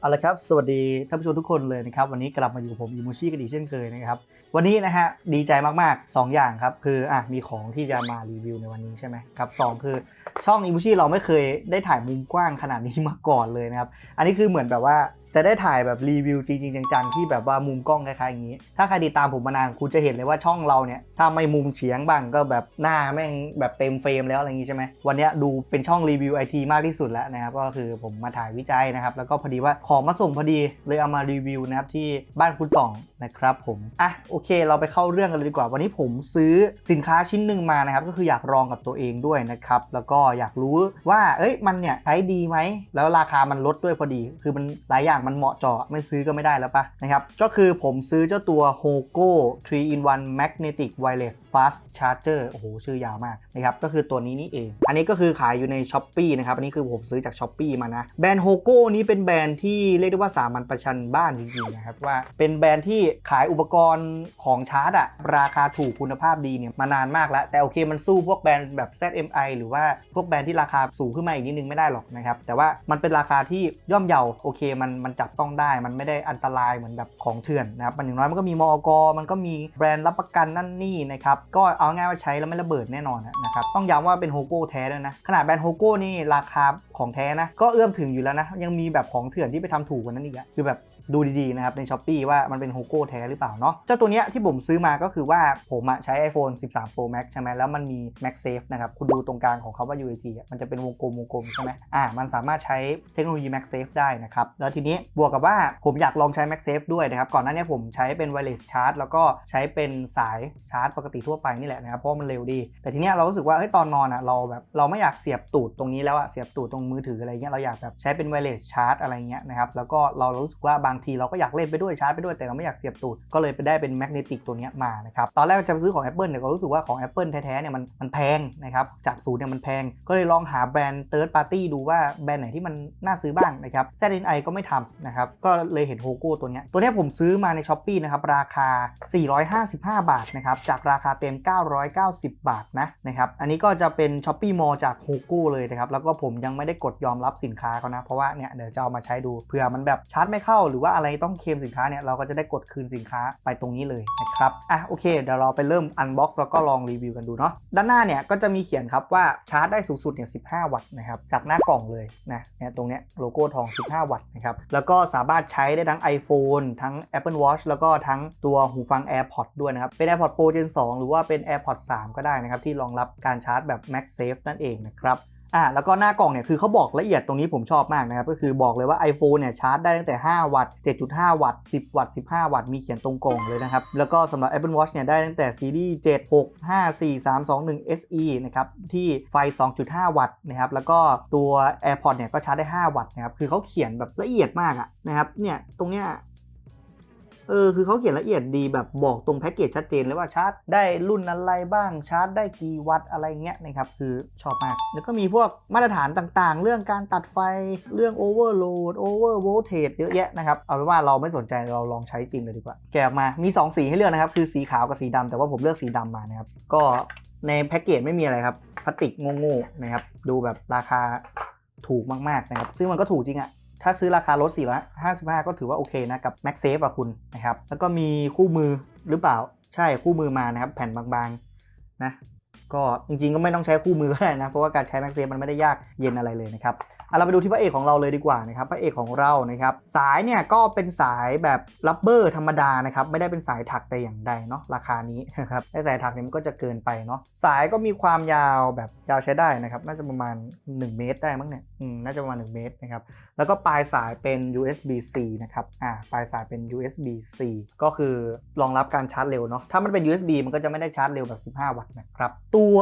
เอาละครับ สวัสดีท่านผู้ชมทุกคนเลยนะครับ วันนี้กลับมาอยู่กับผมอิมูชิกันอีกเช่นเคยนะครับ วันนี้นะฮะดีใจมาก ๆ 2 อย่างครับ คืออะมีของที่จะมารีวิวในวันนี้ใช่ไหมครับสองคือช่องอิมูชิเราไม่เคยได้ถ่ายมุมกว้างขนาดนี้มาก่อนเลยนะครับ อันนี้คือเหมือนแบบว่า จะได้ถ่ายแบบรีวิวจริงๆจังๆที่แบบว่ามุมกล้องคล้ายๆอย่างนี้ ถ้าใครติดตามผมมานานคุณจะเห็นเลยว่าช่องเราเนี่ยถ้าไม่มุมเฉียงบ้างก็แบบหน้าแม่งแบบเต็มเฟรมแล้วอะไรอย่างนี้ใช่ไหมวันนี้ดูเป็นช่องรีวิวไอทีมากที่สุดแล้วนะครับก็คือผมมาถ่ายวิจัยนะครับแล้วก็พอดีว่าของมาส่งพอดีเลยเอามารีวิวนะครับที่บ้านคุณต่องนะครับผมอะโอเค เราไปเข้าเรื่องกันเลยดีกว่า วันนี้ผมซื้อสินค้าชิ้นหนึ่งมานะครับก็คืออยากลองกับตัวเองด้วยนะครับแล้วก็อยากรู้ว่าเอ้ยมันเนี่ยใช้ดีไหมแล้วราคามันลดด้วยพอดี คือมันหลายอย่างมันเหมาะเจาะไม่ซื้อก็ไม่ได้แล้วปะนะครับก็คือผมซื้อเจ้าตัว Hogo 3 in 1 Magnetic Wireless Fast Charger โอ้โหชื่อยาวมากนะครับก็คือตัวนี้นี่เอง อันนี้ก็คือขายอยู่ใน s h อ p e e นะครับอันนี้คือผมซื้อจาก s h อ p e e มานะแบรนด์ Hogo นี้เป็นแบรนด์ที่เรียกได้ว่าสามัญประชันบ้านจริงๆนะครับว่าเป็นแบรนด์ที่ขายอุปกรณ์ของชาร์จอะราคาถูกคุณภาพดีเนี่ยมานานมากแล้ว แต่โอเคมันสู้พวกแบรนด์แบบ ZMI หรือว่าพวกแบรนด์ที่ราคาสูงขึ้นมาอีกนิดนึงไม่ได้หรอกนะครับแต่ว่ามันเป็นราคาที่ย่อมเยาโอเคมันมันจับต้องได้ มันไม่ได้อันตรายเหมือนแบบของเถื่อนนะครับมันอย่างน้อยมันก็มีมอกมันก็มีแบรนด์รับประกันนั่นนี่นะครับก็เอาง่ายว่าใช้แล้วไม่ระเบิดแน่นอนนะครับต้องย้ำว่าเป็นโฮโก้แท้ด้วยนะขนาดแบรนด์โฮโก้นี่ราคาของแท้นะก็เอื้อมถึงอยู่แล้วนะยังมีแบบของเถื่อนที่ไปทำถูกกว่านั้นอีกอะคือแบบ ดูดีๆนะครับใน s h อ p e e ว่ามันเป็นโฮโก้แท้หรือเปล่าเนาะเจ้าตัวเนี้ยที่ผมซื้อมาก็คือว่าผมใช้ iPhone 13 Pro Max ใช่ไหมแล้วมันมี MagSafe นะครับคุณดูตรงกลางของเขาว่า UAG อะมันจะเป็นวงกลมวงกลมใช่ไหมอ่ามันสามารถใช้เทคโนโลยี MagSafe ได้นะครับแล้วทีนี้บวกกับว่าผมอยากลองใช้ MagSafe ด้วยนะครับก่อนหน้านี้ผมใช้เป็น wireless charge แล้วก็ใช้เป็นสายชาร์จ ปกติทั่วไปนี่แหละนะครับเพราะมันเร็วดี แต่ทีเนี้ยเรารู้สึกว่าเฮ้ยตอนนอนอะเราแบบเราไม่อยากเสียบตูดตรงนี้แล้วอะเสียบตูดตรงมือถืออะไรเงี้ยเราอยากแบบใช้เป็น wireless charge อะไรเงี้ยนะครับแล้วก็เรารู้สึกว่าบางทีเราก็อยากเล่นไปด้วยชาร์จไปด้วยแต่เราไม่อยากเสียบตูดก็เลยไปได้เป็นแมกเนติกตัวนี้มานะครับตอนแรกจะซื้อของ Apple เนี่ยก็รู้สึกว่าของ Apple แท้ๆเนี่ยมันมันแพงนะครับจากศูนย์เนี่ยมันแพง ก็เลยลองหาแบรนด์ Third Party ดูว่าแบรนด์ไหนที่มันน่าซื้อบ้างนะครับ ZNI ก็ไม่ทำนะครับก็เลยเห็นโฮโก้ตัวนี้ตัวนี้ผมซื้อมาใน s h อ p e e นะครับราคา 455 บาทนะครับจากราคาเต็ม 990 บาทนะนะครับอันนี้ก็จะเป็น s h อ p e e Mall จากโฮโก้เลยนะครับแล้วก็ผมยังไม่ได้กดยอมรับสินค้าเขานะเพราะว่าเนี่ยเดี๋ยวจะเอามาใช้ดูเผื่อมันแบบชาร์จไม่เข้าหรือว่าอะไรต้องเคลมสินค้าเนี่ยเราก็จะได้กดคืนสินค้าไปตรงนี้เลยนะครับอะโอเคเดี๋ยวเราไปเริ่มอันบ็อกซ์แล้วก็ลองรีวิวกันดูเนาะด้านหน้าเนี่ยก็จะมีเขียนครับว่าชาร์จได้สูงสุดเนี่ย15 วัตต์นะครับจากหน้ากล่องเลยนะเนี่ยตรงเนี้ยโลโก้ทอง 15 วัตต์นะครับแล้วก็สามารถใช้ได้ทั้ง iPhone ทั้ง Apple Watch แล้วก็ทั้งตัวหูฟัง AirPods ด้วยนะครับเป็น AirPods Pro Gen 2 หรือว่าเป็น AirPods 3 ก็ได้นะครับที่รองรับการชาร์จแบบ MagSafe นั่นเองนะครับ อ่าแล้วก็หน้ากล่องเนี่ยคือเขาบอกละเอียดตรงนี้ผมชอบมากนะครับก็คือบอกเลยว่า iPhone เนี่ยชาร์จได้ตั้งแต่ 5 วัตต์ 7.5 วัตต์ 10 วัตต์ 15 วัตต์มีเขียนตรงกล่องเลยนะครับ แล้วก็สำหรับ Apple Watch เนี่ยได้ตั้งแต่ซีรีส์7 6 5 4 3 2 1 SE นะครับที่ไฟ 2.5 วัตต์นะครับแล้วก็ตัว AirPods เนี่ยก็ชาร์จได้ 5 วัตต์นะครับคือเขาเขียนแบบละเอียดมากอะนะครับเนี่ยตรงเนี้ย เออคือเขาเขียนละเอียดดีแบบบอกตรงแพ็กเกจชัดเจนเลยว่าชาร์จได้รุ่นอะไรบ้างชาร์จได้กี่วัตต์อะไรเงี้ยนะครับคือชอบมาก แล้วก็มีพวกมาตรฐานต่างๆ เรื่องการตัดไฟเรื่อง overload over voltage เทจเยอะแยะนะครับเอาเป็นว่าเราไม่สนใจเราลองใช้จริงเลยดีกว่า แกะออกมามี 2 สีให้เลือกนะครับ คือสีขาวกับสีดำแต่ว่าผมเลือกสีดำมานะครับก็ในแพ็กเกจไม่มีอะไรครับพลาสติกโง่ๆนะครับดูแบบราคาถูกมากๆนะครับซึ่งมันก็ถูกจริงอะ ถ้าซื้อราคารถ455 ก็ถือว่าโอเคนะกับ m a x s a f e อะคุณนะครับ แล้วก็มีคู่มือหรือเปล่า ใช่คู่มือมานะครับ แผ่นบางๆนะ ก็จริงๆก็ไม่ต้องใช้คู่มือก็ได้นะ เพราะว่าการใช้ m a x s a f e มันไม่ได้ยากเย็นอะไรเลยนะครับ เราไปดูที่พระเอกของเราเลยดีกว่านะครับพระเอกของเรานะครับสายเนี่ยก็เป็นสายแบบรับเบอร์ธรรมดานะครับไม่ได้เป็นสายถักแต่อย่างใดเนาะราคานี้นะครับไอ้สายถักเนี่ยมันก็จะเกินไปเนาะสายก็มีความยาวแบบยาวใช้ได้นะครับน่าจะประมาณ 1 เมตรได้มั้งเนี่ยอืมน่าจะประมาณ 1 เมตรนะครับแล้วก็ปลายสายเป็น USB-C นะครับอ่าปลายสายเป็น USB-C ก็คือรองรับการชาร์จเร็วเนาะถ้ามันเป็น USB มันก็จะไม่ได้ชาร์จเร็วแบบ 15 วัตต์นะครับตัว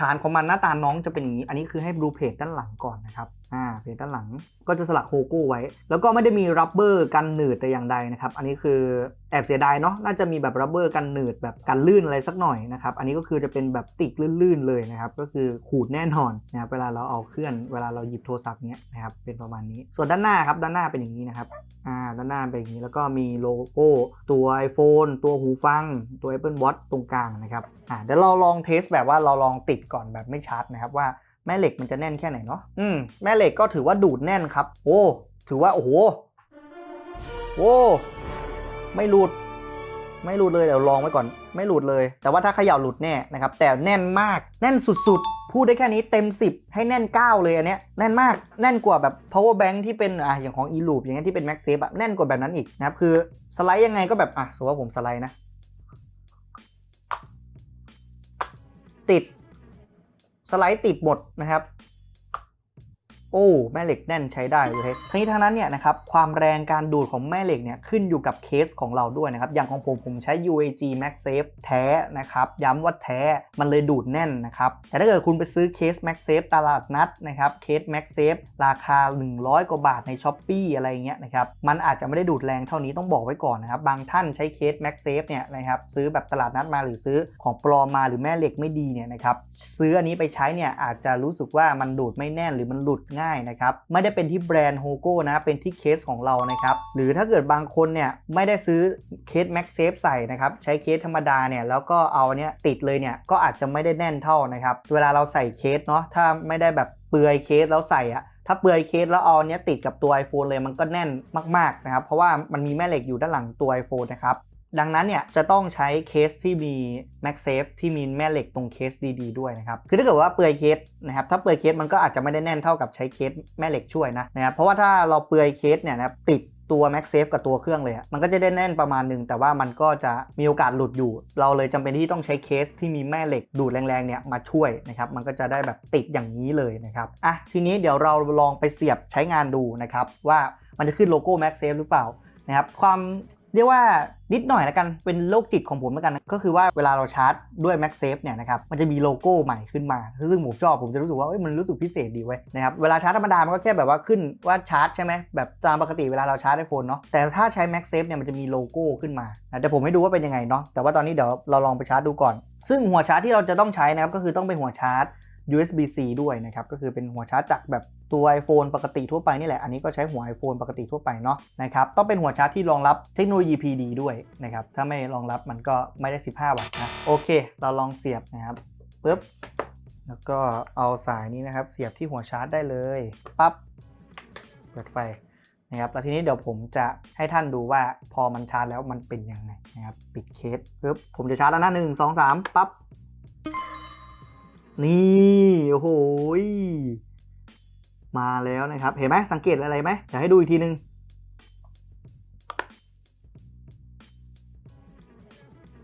ฐานของมันหน้าตาน้องจะเป็นอย่างนี้ อันนี้คือให้ดูเพจด้านหลังก่อนนะครับ อ่าเพจด้านหลังก็จะสลักโลโก้ไว้ แล้วก็ไม่ได้มีรับเบอร์กันหนืดแต่อย่างใดนะครับ อันนี้คือแอบเสียดายเนาะน่าจะมีแบบรับเบอร์กันหนืดแบบกันลื่นอะไรสักหน่อยนะครับอันนี้ก็คือจะเป็นแบบติกลื่นๆเลยนะครับก็คือขูดแน่นอนนะครับเวลาเราเอาเคลื่อนเวลาเราหยิบโทรศัพท์เนี้ยนะครับเป็นประมาณนี้ ส่วนด้านหน้าครับด้านหน้าเป็นอย่างนี้นะครับอ่าด้านหน้าเป็นอย่างนี้แล้วก็มีโลโก้ตัว iPhone ตัวหูฟัง ตัว Apple Watch ตรงกลางนะครับอ่าเดี๋ยวเราลองเทสแบบว่าเราลองติดก่อนแบบไม่ชาร์จนะครับว่า แม่เหล็กมันจะแน่นแค่ไหนเนาะอืมแม่เหล็กก็ถือว่าดูดแน่นครับ โอ้ถือว่าโอ้โหโอ้ไม่หลุด ไม่หลุดเลยเดี๋ยวลองไว้ก่อน ไม่หลุดเลย แต่ว่าถ้าเขย่าหลุดแน่นะครับ แต่แน่นมากแน่นสุดๆ พูดได้แค่นี้เต็ม 10 ให้แน่น 9 เลยอันเนี้ยแน่นมากแน่นกว่าแบบ power bank ที่เป็นอะอย่างของ e loop อย่างเงี้ยที่เป็น MagSafe อะแน่นกว่าแบบนั้นอีกนะครับคือสไลด์ยังไงก็แบบอะสมมติว่าผมสไลด์นะติด สไลด์ติดหมดนะครับ โอ้แม่เหล็กแน่นใช้ได้เลยทั้งนี้ทั้งนั้นเนี่ยนะครับความแรงการดูดของแม่เหล็กเนี่ยขึ้นอยู่กับเคสของเราด้วยนะครับอย่างของผมผมใช้ UAG MagSafe แท้นะครับย้ำว่าแท้มันเลยดูดแน่นนะครับแต่ถ้าเกิดคุณไปซื้อเคส MagSafe ตลาดนัดนะครับเคส MagSafe ราคา 100 กว่าบาทใน s h อ p e e อะไรเงี้ยนะครับมันอาจจะไม่ได้ดูดแรงเท่านี้ต้องบอกไว้ก่อนนะครับบางท่านใช้เคส MagSafe เนี่ยนะครับซื้อแบบตลาดนัดมาหรือซื้อของปลอมมาหรือแม่เหล็กไม่ดีเนี่ยนะครับซื้ออันนี้ไปใช้เนี่ยอาจจะรู้สึกว่ามันดูดไม่แน่นหรือมันหลุดง่ายนะครับไม่ได้เป็นที่แบรนด์โฮโก้นะเป็นที่เคสของเรานะครับหรือถ้าเกิดบางคนเนี่ยไม่ได้ซื้อเคส MagSafe ใส่นะครับใช้เคสธรรมดาเนี่ยแล้วก็เอาเนี้ยติดเลยเนี่ยก็อาจจะไม่ได้แน่นเท่านะครับเวลาเราใส่เคสเนาะถ้าไม่ได้แบบเปลือยเคสแล้วใส่อะถ้าเปลือยเคสแล้วเอาเนี้ยติดกับตัว iPhone เลยมันก็แน่นมากๆนะครับเพราะว่ามันมีแม่เหล็กอยู่ด้านหลังตัว iPhone นะครับ ดังนั้นเนี่ยจะต้องใช้เคสที่มี MagSafe ที่มีแม่เหล็กตรงเคสดีๆ ด้วยนะครับ คือถ้าเกิดว่าเปลือยเคสนะครับ ถ้าเปลือยเคสมันก็อาจจะไม่ได้แน่นเท่ากับใช้เคสแม่เหล็กช่วยนะนะครับ เพราะว่าถ้าเราเปลือยเคสเนี่ยนะครับติดตัว MagSafe กับตัวเครื่องเลยมันก็จะได้แน่นประมาณหนึ่งแต่ว่ามันก็จะมีโอกาสหลุดอยู่ เราเลยจำเป็นที่ต้องใช้เคสที่มีแม่เหล็กดูดแรงๆเนี่ยมาช่วยนะครับ มันก็จะได้แบบติดอย่างนี้เลยนะครับ อะทีนี้เดี๋ยวเราลองไปเสียบใช้งานดูนะครับว่ามันจะขึ้นโลโก้ MagSafe หรือเปล่านะครับความ เรียกว่านิดหน่อยแล้วกันเป็นโรคจิตของผมแล้วกันนะก็คือว่าเวลาเราชาร์จด้วย MagSafe เนี่ยนะครับมันจะมีโลโก้ใหม่ขึ้นมา ซึ่งผมชอบผมจะรู้สึกว่ามันรู้สึกพิเศษดีเว้ยนะครับเวลาชาร์จธรรมดา มันก็แค่แบบว่าขึ้นว่าชาร์จใช่ไหมแบบตามปกติเวลาเราชาร์จไอโฟนเนาะแต่ถ้าใช้ MagSafe เนี่ยมันจะมีโลโก้ขึ้นมาเดี๋ยวผมให้ดูว่าเป็นยังไงเนาะแต่ว่าตอนนี้เดี๋ยวเราลองไปชาร์จดูก่อน ซึ่งหัวชาร์จที่เราจะต้องใช้นะครับก็คือต้องเป็นหัวชาร์จ USB-C ด้วยนะครับ ก็คือเป็นหัวชาร์จจากแบบตัว iPhone ปกติทั่วไปนี่แหละ อันนี้ก็ใช้หัว iPhone ปกติทั่วไปเนาะนะครับ ต้องเป็นหัวชาร์จที่รองรับเทคโนโลยี PD ด้วยนะครับ ถ้าไม่รองรับมันก็ไม่ได้ 15 วัตต์นะ โอเค เราลองเสียบนะครับปึ๊บ แล้วก็เอาสายนี้นะครับ เสียบที่หัวชาร์จได้เลย ปั๊บ เปิดไฟนะครับ แล้วทีนี้เดี๋ยวผมจะให้ท่านดูว่าพอมันชาร์จแล้วมันเป็นยังไงนะครับ ปิดเคสปึ๊บ ผมจะชาร์จแล้วนะหนึ่งสองสามปั๊บ นี่โอ้โหมาแล้วนะครับ เห็นไหมสังเกตอะไรไหมอยากให้ดูอีกทีนึง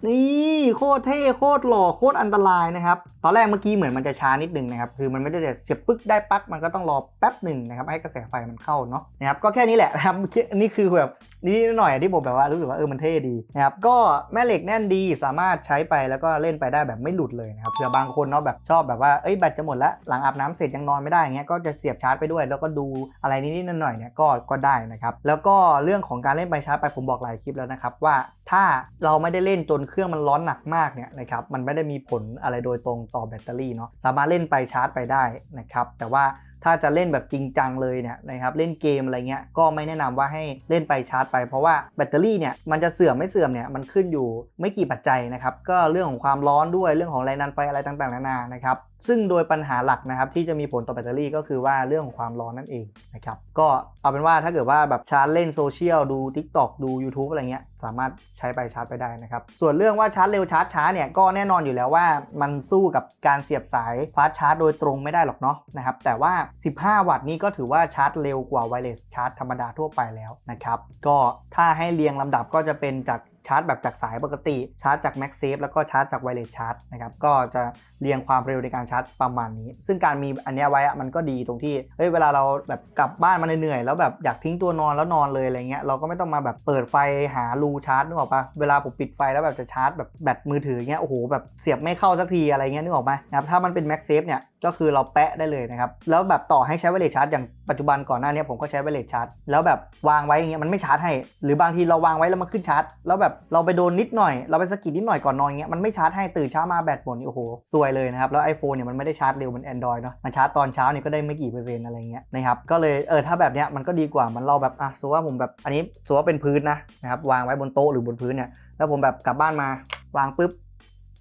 นี่โคตรเท่โคตรหล่อโคตรอันตรายนะครับตอนแรกเมื่อกี้เหมือนมันจะช้านิดนึงนะครับ คือมันไม่ได้เสียบปึ๊กได้ปั๊กมันก็ต้องรอแป๊บหนึ่งนะครับให้กระแสไฟมันเข้าเนาะนะครับ ก็แค่นี้แหละนะครับนี่คือแบบนิดหน่อยที่ผมแบบว่ารู้สึกว่าเออมันเท่ดีนะครับ ก็แม่เหล็กแน่นดีสามารถใช้ไปแล้วก็เล่นไปได้แบบไม่หลุดเลยนะครับเผื่อบางคนเนาะแบบชอบแบบว่าเอ้ยแบตจะหมดแล้วหลังอาบน้ำเสร็จยังนอนไม่ได้เงี้ยก็จะเสียบชาร์จไปด้วย แล้วก็ดูอะไรนิดๆหน่อยๆเนี่ยก็ก็ได้นะครับแล้วก็เรื่องของการเล่นไปชาร์จไปผมบอกหลายคลิปแล้วนะครับว่าถ้าเราไม่ได้เล่นจนเครื่องมันร้อนหนักมากเนี่ยนะครับมันไม่ได้มีผลอะไรโดยตรงต่อแบตเตอรี่เนาะสามารถเล่นไปชาร์จไปได้นะครับแต่ว่า ถ้าจะเล่นแบบจริงจังเลยเนี่ยนะครับเล่นเกมอะไรเงี้ยก็ไม่แนะนำว่าให้เล่นไปชาร์จไป เพราะว่าแบตเตอรี่เนี่ยมันจะเสื่อมไม่เสื่อมเนี่ยมันขึ้นอยู่ไม่กี่ปัจจัยนะครับก็เรื่องของความร้อนด้วยเรื่องของแรงดันไฟอะไรต่างๆนานานะครับซึ่งโดยปัญหาหลักนะครับที่จะมีผลต่อแบตเตอรี่ก็คือว่าเรื่องของความร้อนนั่นเองนะครับก็เอาเป็นว่าถ้าเกิดว่าแบบชาร์จเล่นโซเชียลดู TikTok ดู YouTube อะไรเงี้ยสามารถใช้ไปชาร์จไปได้นะครับส่วนเรื่องว่าชาร์จเร็วชาร์จช้าเนี่ยก็แน่นอนอยู่แล้วว่ามันสู้กับการเสียบสายฟาสชาร์จโดยตรงไม่ได้หรอกเนาะนะครับแต่ว่า15 วัตต์นี้ก็ถือว่าชาร์จเร็วกว่าไวเลสชาร์จธรรมดาทั่วไปแล้วนะครับ ก็ถ้าให้เรียงลำดับก็จะเป็นจากชาร์จแบบจากสายปกติ ชาร์จจาก MagSafe แล้วก็ชาร์จจากไวเลสชาร์จนะครับ ก็จะเรียงความเร็วในการชาร์จประมาณนี้ ซึ่งการมีอันนี้ไว้มันก็ดีตรงที่เฮ้ยเวลาเราแบบกลับบ้านมาเหนื่อยแล้วแบบอยากทิ้งตัวนอนแล้วนอนเลยอะไรเงี้ยเราก็ไม่ต้องมาแบบเปิดไฟหารูชาร์จนึกออกปะเวลาผมปิดไฟแล้วแบบจะชาร์จแบบแบตมือถือเงี้ยโอ้โหแบบเสียบไม่เข้าสักทีอะไรเงี้ยนึกออกไหมนะครับถ้ามันเป็น MagSafe เนี่ยก็คือเราแปะได้เลยนะครับ แล้วแบบต่อให้ใช้ไวเลสชาร์จอย่างปัจจุบันก่อนหน้านี้ผมก็ใช้ไวเลสชาร์จแล้วแบบวางไว้อย่างเงี้ยมันไม่ชาร์จให้ หรือบางทีเราวางไว้แล้วมันขึ้นชาร์จ แล้วแบบเราไปโดนนิดหน่อย เราไปสกิดนิดหน่อยก่อนนอนเงี้ยมันไม่ชาร์จให้ตื่นเช้ามาแบตหมดนี่โอ้โหซวยเลยนะครับ แล้ว iPhone เนี่ยมันไม่ได้ชาร์จเร็วเหมือน Android เนาะมันชาร์จตอนเช้าเนี่ยก็ได้ไม่กี่เปอร์เซ็นต์อะไรเงี้ยนะครับก็เลยเออถ้าแบบเนี้ยมันก็ดีกว่ามันเราแบบอะสมมติว่าผมแบบอันนี้สมมติว่าเป็นพื้นนะนะครับวางไว้บนโต๊ะหรือบนพื้นเนี่ยแล้วผมแบบกลับบ้านมาวางปุ๊บ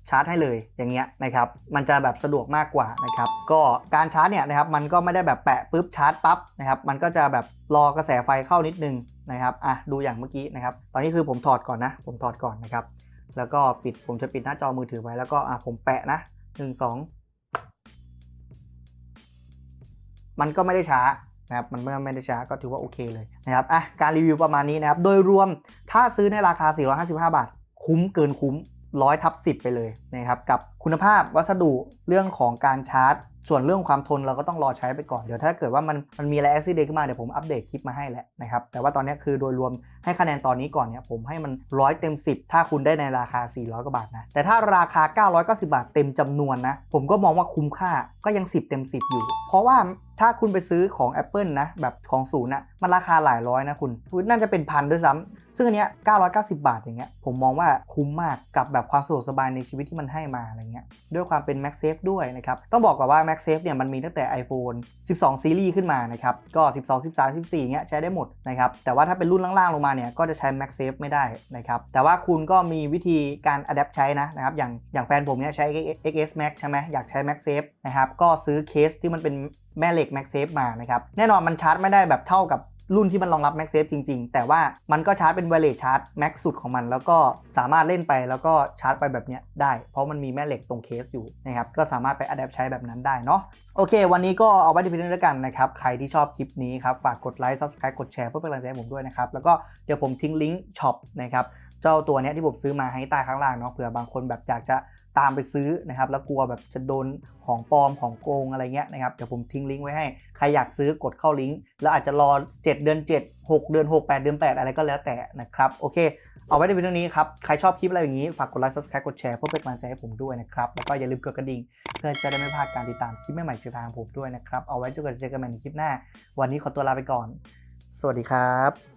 ชาร์จให้เลยอย่างเงี้ยนะครับมันจะแบบสะดวกมากกว่านะครับก็การชาร์จเนี่ยนะครับมันก็ไม่ได้แบบแปะปุ๊บชาร์จปั๊บนะครับมันก็จะแบบรอกระแสไฟเข้านิดนึงนะครับอะดูอย่างเมื่อกี้นะครับตอนนี้คือผมถอดก่อนนะ ผมถอดก่อนนะครับแล้วก็ปิดผมจะปิดหน้าจอมือถือไว้แล้วก็อะผมแปะนะหนึ่งสองมันก็ไม่ได้ช้านะครับมันไม่ไม่ได้ช้าก็ถือว่าโอเคเลยนะครับอะการรีวิวประมาณนี้นะครับโดยรวมถ้าซื้อในราคา 455 บาท คุ้มเกินคุ้ม ร้อยทับสิไปเลยนะครับกับคุณภาพวัสดุเรื่องของการชาร์จ ส่วนเรื่องความทนเราก็ต้องรอใช้ไปก่อน เดี๋ยวถ้าเกิดว่ามันมันมีอะไรอุบิเหตุขึ้นมาเดี๋ยวผมอัปเดตคลิปมาให้แหละนะครับแต่ว่าตอนนี้คือโดยรวมให้คะแนนตอนนี้ก่อนเนี่ยผมให้มันร้อยเต็ม 10 ถ้าคุณได้ในราคา 400กว่าบาทนะแต่ถ้าราคา 990 บาทเต็มจำนวนนะผมก็มองว่าคุ้มค่าก็ยัง 10 เต็ม 10 อยู่ เพราะว่า ถ้าคุณไปซื้อของ Apple นะ แบบของศูนย์นะมันราคาหลายร้อยนะคุณน่าจะเป็นพันด้วยซ้ำซึ่งอันเนี้ย990 บาทอย่างเงี้ยผมมองว่าคุ้มมากกับแบบความสะดวกสบายในชีวิตที่มันให้มาอะไรเงี้ยด้วยความเป็น MagSafe ด้วยนะครับ ต้องบอกก่อนว่า MagSafe เนี่ยมันมีตั้งแต่ iPhone 12 ซีรีส์ขึ้นมานะครับ ก็ 12 13 14เงี้ยใช้ได้หมดนะครับ แต่ว่าถ้าเป็นรุ่นล่างๆลงมาเนี่ยก็จะใช้ MagSafe ไม่ได้นะครับแต่ว่าคุณก็มีวิธีการ adapt ใช้นะนะครับอย่างอย่างแฟนผมเนี่ยใช้ XS Max ใช่ไหมอยากใช้ MagSafe นะครับก็ซื้อเคสที่มันเป็น แม่เหล็ก MagSafe มานะครับ แน่นอนมันชาร์จไม่ได้แบบเท่ากับรุ่นที่มันรองรับ MagSafe จริง ๆ แต่ว่ามันก็ชาร์จเป็นไวเลสชาร์จแม็กสุดของมัน แล้วก็สามารถเล่นไปแล้วก็ชาร์จไปแบบเนี้ยได้ เพราะมันมีแม่เหล็กตรงเคสอยู่นะครับ ก็สามารถไปอัดแอปใช้แบบนั้นได้เนาะ โอเค วันนี้ก็เอาไว้ที่เพียงเท่านี้แล้วกันนะครับ ใครที่ชอบคลิปนี้ครับ ฝากกดไลค์ Subscribe กดแชร์เพื่อเป็นกำลังใจให้ผมด้วยนะครับ แล้วก็เดี๋ยวผมทิ้งลิงก์ช็อปนะครับ เจ้าตัวเนี้ยที่ผมซื้อมาให้ใต้ข้างล่างเนาะ เผื่อบางคนแบบอยากจะ ตามไปซื้อนะครับแล้วกลัวแบบจะโดนของปลอมของโกงอะไรเงี้ยนะครับเดี๋ยวผมทิ้งลิงก์ไว้ให้ ใครอยากซื้อกดเข้าลิงก์แล้วอาจจะรอ 7 เดือน 7 6 เดือน 6 8 เดือน 8 อะไรก็แล้วแต่นะครับโอเคเอาไว้ในวิดีโอนี้ครับ ใครชอบคลิปอะไรอย่างนี้ ฝากกดไลค์ subscribe กดแชร์เพื่อเป็นกำลังใจให้ผมด้วยนะครับ แล้วก็อย่าลืมกดกระดิ่ง เพื่อจะได้ไม่พลาดการติดตามคลิปใหม่ๆจากทางผมด้วยนะครับ เอาไว้เจอกันเจอกันใหม่ในคลิปหน้า วันนี้ขอตัวลาไปก่อน สวัสดีครับ